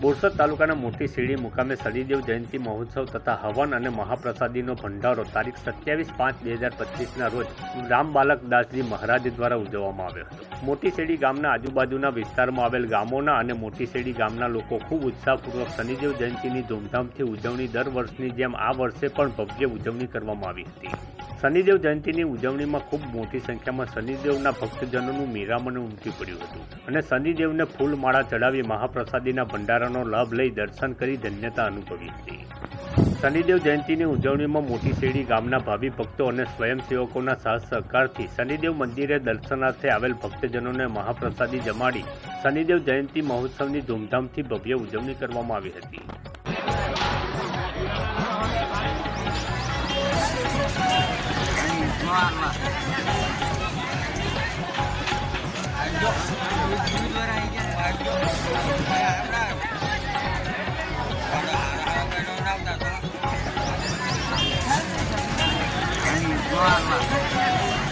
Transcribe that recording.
બોરસદ તાલુકાના મોટી શેરડી મુકામે શનિદેવ જયંતિ મહોત્સવ તથા હવન અને મહાપ્રસાદીનો ભંડારો તારીખ સત્યાવીસ પાંચ બે હજાર પચીસના રોજ રામ બાલક દાસજી મહારાજ દ્વારા ઉજવવામાં આવ્યો હતો. મોટી શેડી ગામના આજુબાજુના વિસ્તારમાં આવેલ ગામોના અને મોટી શેડી ગામના લોકો ખૂબ ઉત્સાહપૂર્વક શનિદેવ જયંતિની ધૂમધામથી ઉજવણી દર વર્ષની જેમ આ વર્ષે પણ ભવ્ય ઉજવણી કરવામાં આવી હતી. શનિદેવ જયંતિની ઉજવણીમાં ખૂબ મોટી સંખ્યામાં શનિદેવના ભક્તજનોનું મેરામણ ઉમટી પડ્યું હતું અને શનિદેવને ફૂલમાળા ચડાવી મહાપ્રસાદીના ભંડારાનો લાભ લઈ દર્શન કરી ધન્યતા અનુભવી હતી. શનિદેવ જયંતિની ઉજવણીમાં મોટી શેરડી ગામના ભાવિ ભક્તો અને સ્વયંસેવકોના સાથ સહકારથી શનિદેવ મંદિરે દર્શનાર્થે આવેલ ભક્તજનોને મહાપ્રસાદી જમાડી શનિદેવ જયંતિ મહોત્સવની ધૂમધામથી ભવ્ય ઉજવણી કરવામાં આવી હતી. ngon mà. anh vô anh vô đây nhá anh vô đây là em đây còn là là cái nó năm mà